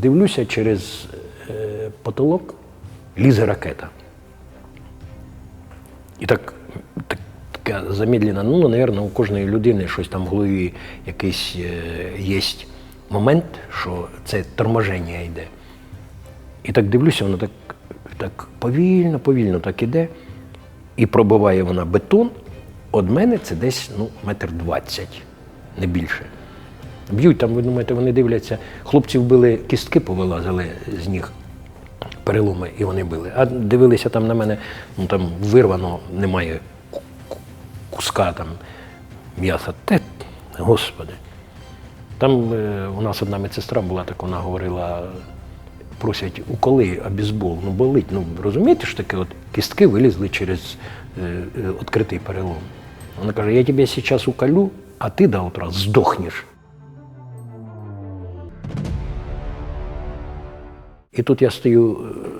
Дивлюся через е, потолок, лізе ракета. І так, так така замедлена, ну, напевно, у кожної людини щось там в голові якийсь е, є момент, що це торможення йде. І так дивлюся, воно так, так повільно, повільно так іде. І пробиває вона бетон. Од мене це десь ну, метр двадцять, не більше. Б'ють там, ви думаєте, вони дивляться. Хлопці вбили кістки, повилазили з ніг переломи, і вони били. А дивилися там на мене, ну там вирвано, немає ку- ку- куска там м'яса. Те, господи. Там е, у нас одна медсестра була, так вона говорила, просять уколи, а бейсбол, ну болить. Ну розумієте ж таке, от кістки вилізли через е, е, відкритий перелом. Вона каже, я тебе зараз уколю, а ти до утра здохнеш. І тут я стою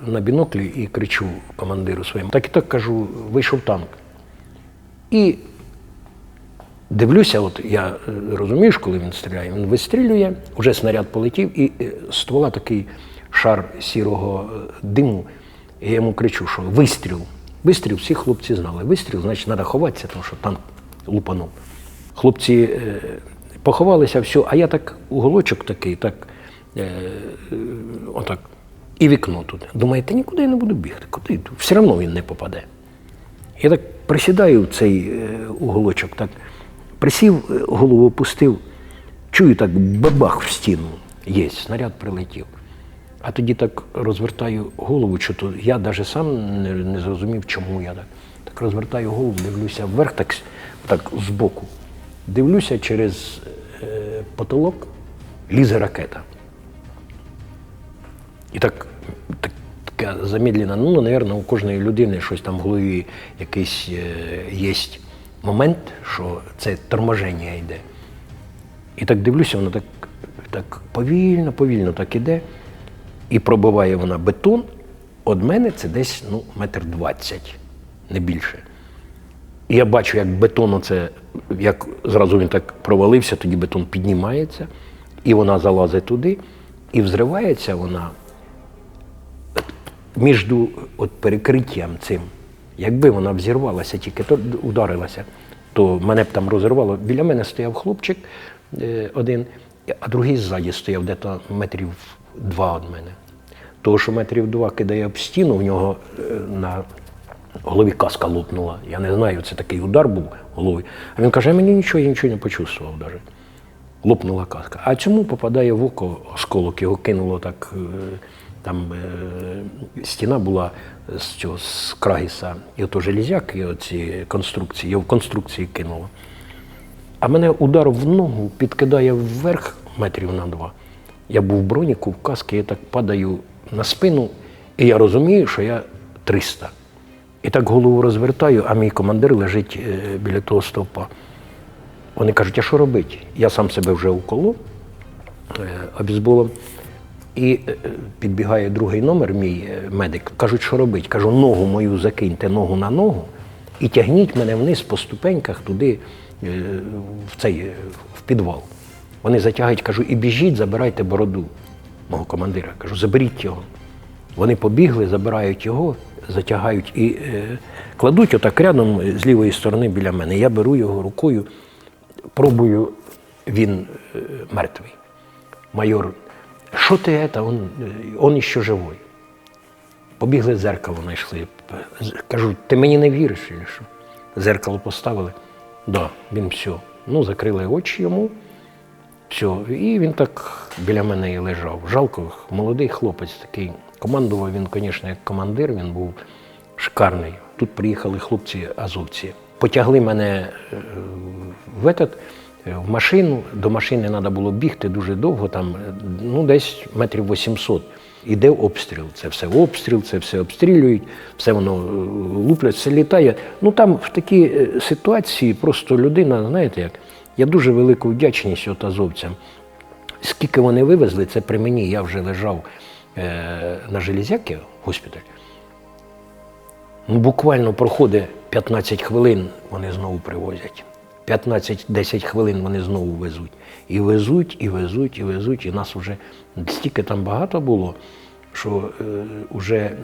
е, на біноклі і кричу командиру своєму. Так і так кажу, вийшов танк. І дивлюся, от я е, розумієш, коли він стріляє, він вистрілює, вже снаряд полетів, і е, ствола такий шар сірого диму. І я йому кричу, що вистріл. Вистріл, всі хлопці знали. Вистріл, значить, треба ховатися, тому що танк лупанув. Хлопці поховалися, все, а я так уголочок такий, так, е, отак, і вікно тут. Думаю, та нікуди я не буду бігти, куди? Все одно він не попаде. Я так присідаю в цей е, уголочок, так присів, е, голову опустив, чую так бабах в стіну. Є, снаряд прилетів. А тоді так розвертаю голову, що то я навіть сам не, не зрозумів, чому я так. Так розвертаю голову, дивлюся вверх, так, так збоку. Дивлюся через е, потолок, лізе ракета. І так, так така замедлена, ну, напевно, у кожної людини щось там в голові якийсь е, є момент, що це торможення йде. І так дивлюся, воно так, так повільно, повільно так іде. І пробиває вона бетон. Од мене це десь ну, метр двадцять, не більше. І я бачу, як бетон оце, як зразу він так провалився, тоді бетон піднімається, і вона залазить туди, і взривається вона між перекриттям цим. Якби вона взірвалася, тільки то ударилася, то мене б там розірвало. Біля мене стояв хлопчик е, один, а другий ззаді стояв десь метрів два від мене. Того, що метрів два кидає об стіну, в нього е, на голові каска лопнула. Я не знаю, це такий удар був головою. А він каже, «А мені нічого, я нічого не почувствував навіть. Лопнула каска. А цьому попадає в око осколок, його кинуло так. Там е, стіна була з цього з крагіса, і ото железяк, і оці конструкції, його в конструкції кинуло. А мене удар в ногу підкидає вверх метрів на два. Я був в броніку, в каски, я так падаю на спину, і я розумію, що я 300. І так голову розвертаю, а мій командир лежить е, біля того стовпа. Вони кажуть, а що робити? Я сам себе вже уколов е, обізболом. І е, підбігає другий номер, мій е, медик. Кажуть, що робити? Кажу, ногу мою закиньте ногу на ногу і тягніть мене вниз по ступеньках туди, е, в цей в підвал. Вони затягають, кажу, і біжіть, забирайте бороду мого командира. Кажу, заберіть його. Вони побігли, забирають його, затягають і е, кладуть отак рядом з лівої сторони біля мене. Я беру його рукою, пробую, він е, мертвий. Майор, що ти це? Он, он ще живий. Побігли зеркало знайшли. Кажуть, ти мені не віриш, чи що? Зеркало поставили. Да, він все. Ну, закрили очі йому. Все. І він так біля мене і лежав. Жалко, молодий хлопець такий. Командував він, звісно, як командир, він був шикарний. Тут приїхали хлопці азовці. Потягли мене е, в, этот, в машину. До машини треба було бігти дуже довго, там, е, ну, десь метрів 800. Іде обстріл. Це все обстріл, це все обстрілюють, все воно е, луплять, все літає. Ну там в такій е, ситуації просто людина, знаєте як, я дуже велику вдячність от азовцям. Скільки вони вивезли, це при мені. Я вже лежав е, на Железяки, госпіталь. Ну, буквально проходить 15 хвилин, вони знову привозять. 15-10 хвилин вони знову везуть. І везуть, і везуть, і везуть. І нас вже стільки там багато було, що е, вже е,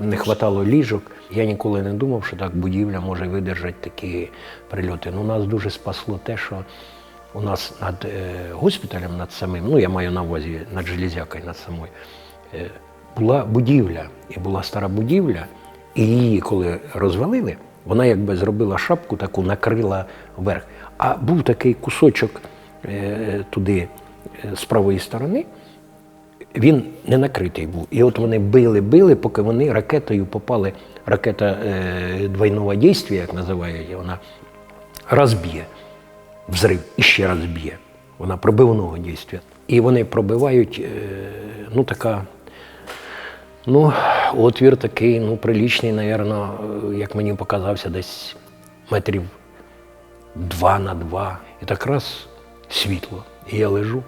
не вистачало ліжок. Я ніколи не думав, що так будівля може видержати такі прильоти. Ну, нас дуже спасло те, що у нас над е, госпіталем, над самим, ну я маю на увазі над железякою, над самою, е, була будівля. І була стара будівля, і її, коли розвалили, вона якби зробила шапку, таку накрила вверх. А був такий кусочок е, туди е, з правої сторони, він не накритий був. І от вони били, били, поки вони ракетою попали. Ракета е, двойного дійства, як називають її, вона розб'є взрив і ще раз б'є. Вона пробивного дійства. І вони пробивають, ну така, ну, отвір такий, ну, приличний, напевно, як мені показався, десь метрів два на два. І так раз світло. І я лежу.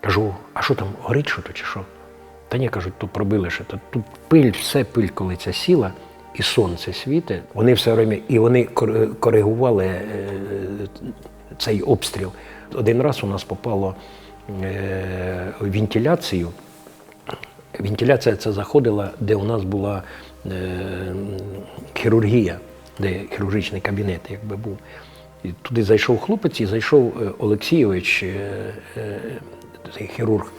Кажу, а що там, горить що то чи що? Та ні, кажуть, тут пробили ще. Та тут пиль, все пиль, коли ця сіла, і сонце світить. Вони все время, і вони кор- коригували е, цей обстріл. Один раз у нас попало е, вентиляцію. Вентиляція це заходила, де у нас була е, хірургія, де хірургічний кабінет якби був. І туди зайшов хлопець і зайшов е, Олексійович, е, е, хірург,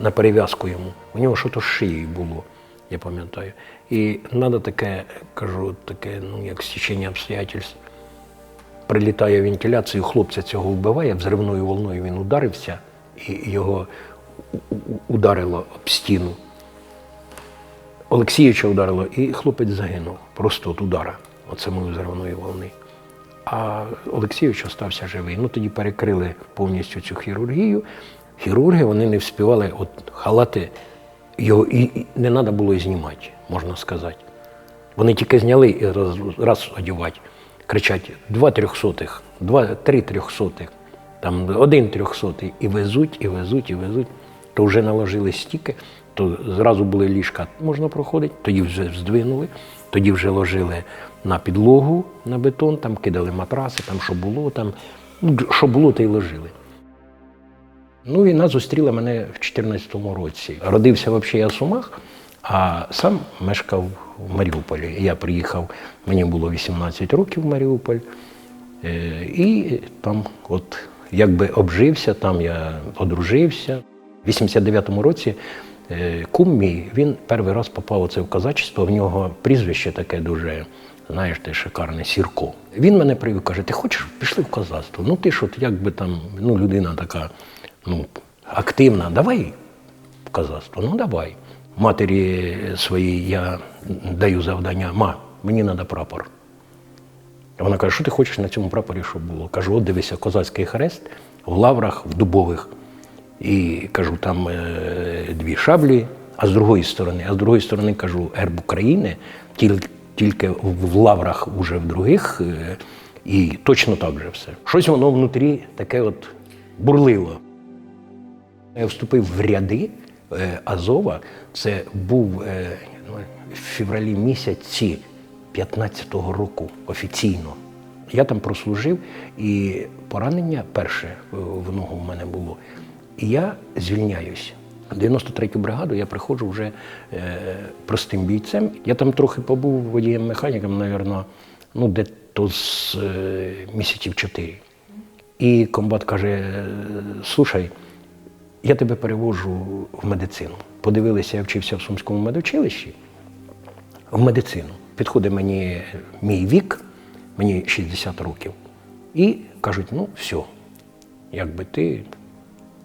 на перев'язку йому. У нього щось з шиєю було, я пам'ятаю. І треба таке, кажу, таке, ну, як стічення обстоятельств. Прилітає вентиляцію, хлопця цього вбиває, взривною волною він ударився, і його ударило об стіну. Олексійовича ударило, і хлопець загинув просто від удара, от самої взривної волни. А Олексійович остався живий. Ну тоді перекрили повністю цю хірургію. Хірурги вони не вспівали, от халати його і, і не треба було і знімати, можна сказати. Вони тільки зняли і раз, раз одягати. Кричать два трьохсотих, два, три трьохсотих, там один трьохсотий. І везуть, і везуть, і везуть. То вже наложили стільки, то зразу були ліжка, можна проходити, тоді вже здвинули, тоді вже ложили на підлогу на бетон, там кидали матраси, там що було, там, що було, то й ложили. Ну, війна зустріла мене в 2014 році. Родився взагалі я в Сумах, а сам мешкав в Маріуполі. Я приїхав, мені було 18 років в Маріуполь. Е, І там, от якби обжився, там я одружився. В 89-му році е, кум мій, він перший раз попав оце в козачество, в нього прізвище таке дуже, знаєш, те шикарне, Сірко. Він мене привів, каже, ти хочеш, пішли в козацтво. Ну ти що, ти якби там, ну, людина така, ну, активна, давай в козацтво, ну давай. Матері своїй я даю завдання, ма, мені треба прапор. Вона каже, що ти хочеш на цьому прапорі, щоб було? Кажу, от дивися, козацький хрест в лаврах, в дубових. І кажу, там е, дві шаблі, а з другої сторони, а з другої сторони кажу, герб України, тіль- тільки в лаврах уже в других, е, і точно так же все. Щось воно внутрі таке от бурлило. Я вступив в ряди е, Азова. Це був ну, в февралі місяці 15-го року офіційно. Я там прослужив, і поранення перше в ногу в мене було. І я звільняюся. В 93-ю бригаду я приходжу вже е, простим бійцем. Я там трохи побув водієм-механіком, мабуть, ну, де-то з е, місяців чотири. І комбат каже: слушай, я тебе перевожу в медицину. Подивилися, я вчився в Сумському медучилищі в медицину. Підходить мені мій вік, мені 60 років, і кажуть, ну все, якби ти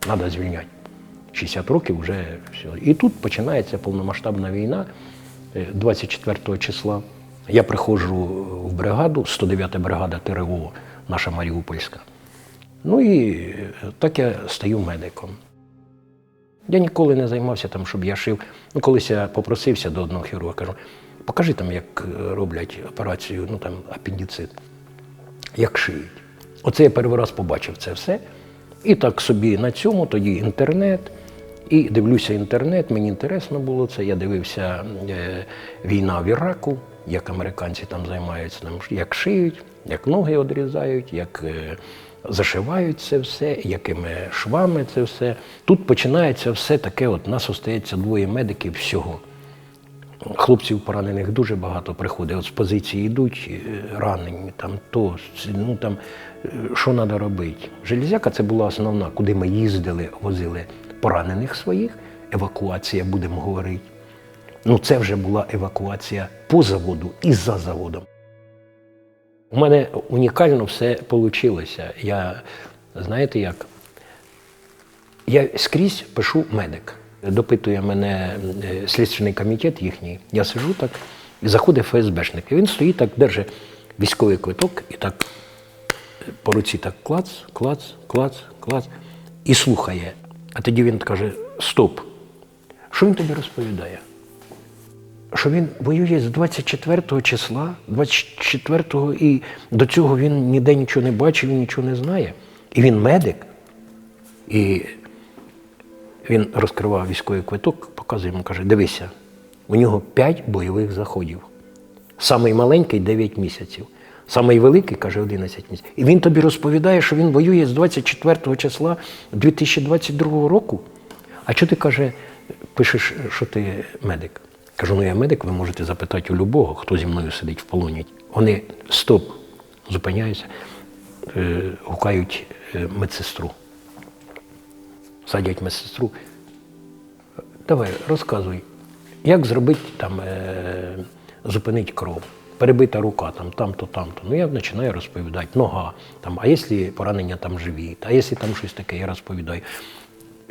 треба звільняти. 60 років вже все. І тут починається повномасштабна війна е, 24 числа. Я приходжу в бригаду, 109 бригада ТРО, наша Маріупольська. Ну і е, так я стаю медиком. Я ніколи не займався там, щоб я шив. Ну, колись я попросився до одного хірурга, кажу, покажи там, як е, роблять операцію, ну там апендицит, як шиють. Оце я перший раз побачив це все. І так собі на цьому, тоді інтернет. І дивлюся інтернет, мені інтересно було це. Я дивився е, війна в Іраку, як американці там займаються, там, як шиють. як ноги відрізають, як е, зашивають це все, якими швами це все. Тут починається все таке, от нас остається двоє медиків всього. Хлопців поранених дуже багато приходить. От з позиції йдуть е, ранені, там то, ну там е, що треба робити. Железяка це була основна, куди ми їздили, возили поранених своїх, евакуація, будемо говорити. Ну, це вже була евакуація по заводу і за заводом. У мене унікально все вийшло. Я, знаєте як? Я скрізь пишу медик. Допитує мене е, слідчий комітет їхній. Я сижу так, і заходить ФСБшник. І він стоїть так, держить військовий квиток і так по руці так клац, клац, клац, клац, і слухає. А тоді він каже: Стоп! Що він тобі розповідає? що він воює з 24 го числа, 24-го, і до цього він ніде нічого не бачив, нічого не знає. І він медик. І він розкривав військовий квиток, показує йому, каже: дивися, у нього 5 бойових заходів. Самий маленький 9 місяців. Самий великий, каже, 11 місяців. І він тобі розповідає, що він воює з 24 числа 2022 року. А що ти каже, пишеш, що ти медик? Кажу, ну я медик, ви можете запитати у любого, хто зі мною сидить в полоні. Вони стоп, зупиняються, е, гукають е, медсестру. Садять медсестру. Давай, розказуй, як зробити там, е, зупинити кров, перебита рука, там, там-то, там-то. Ну я починаю розповідати, нога, там, а якщо поранення там живіт, а якщо там щось таке, я розповідаю.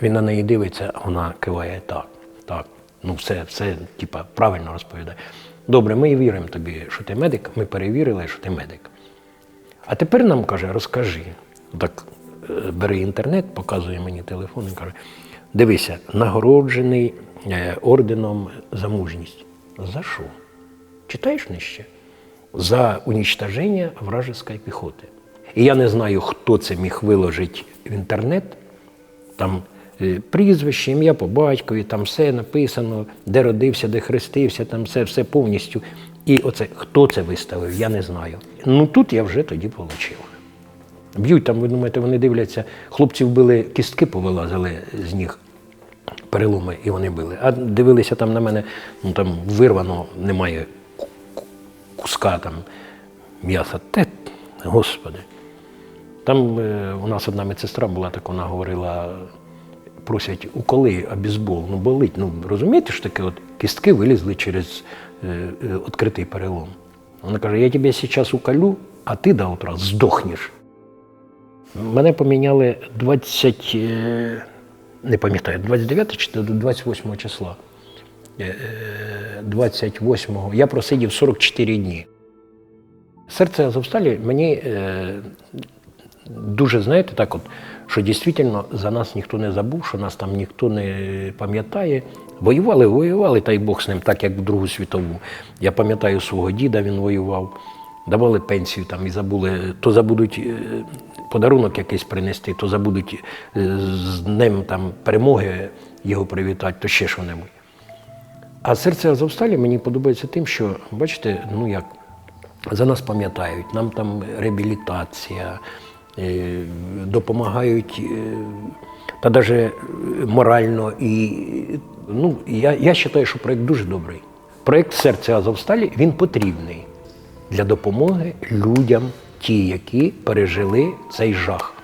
Він на неї дивиться, вона киває так, так. Ну, все, все, типа, правильно розповідає. Добре, ми віримо тобі, що ти медик, ми перевірили, що ти медик. А тепер нам каже, розкажи. Так бери інтернет, показує мені телефон і каже: дивися, нагороджений е, орденом за мужність. За що? Читаєш нижче? За унічтоження вражеської піхоти. І я не знаю, хто це міг виложити в інтернет. Там е, прізвище, ім'я по батькові, там все написано, де родився, де хрестився, там все, все повністю. І оце хто це виставив, я не знаю. Ну тут я вже тоді отримав. Б'ють там, ви думаєте, вони дивляться, хлопці вбили, кістки повилазили з ніг, переломи, і вони били. А дивилися там на мене, ну там вирвано, немає ку- ку- куска там м'яса. Те, господи. Там е, у нас одна медсестра була, так вона говорила, просять уколи, а бейсбол, ну болить. Ну розумієте ж таке, от кістки вилізли через е, е, відкритий перелом. Вона каже, я тебе зараз уколю, а ти до утра здохнеш. Мене поміняли 20, е, не пам'ятаю, 29 чи 28 числа. Е, е, 28-го. Я просидів 44 дні. Серце Азовсталі мені е, дуже, знаєте, так от, що дійсно за нас ніхто не забув, що нас там ніхто не пам'ятає. Воювали, воювали, та й Бог з ним, так як в Другу світову. Я пам'ятаю свого діда, він воював, давали пенсію там і забули, то забудуть е, подарунок якийсь принести, то забудуть е, з днем там, перемоги його привітати, то ще що-небудь. А серце Азовсталі мені подобається тим, що, бачите, ну як, за нас пам'ятають, нам там реабілітація, е, допомагають е, та навіть морально. І, ну, я, я вважаю, що проєкт дуже добрий. Проєкт Серце Азовсталі він потрібний для допомоги людям, ті, які пережили цей жах.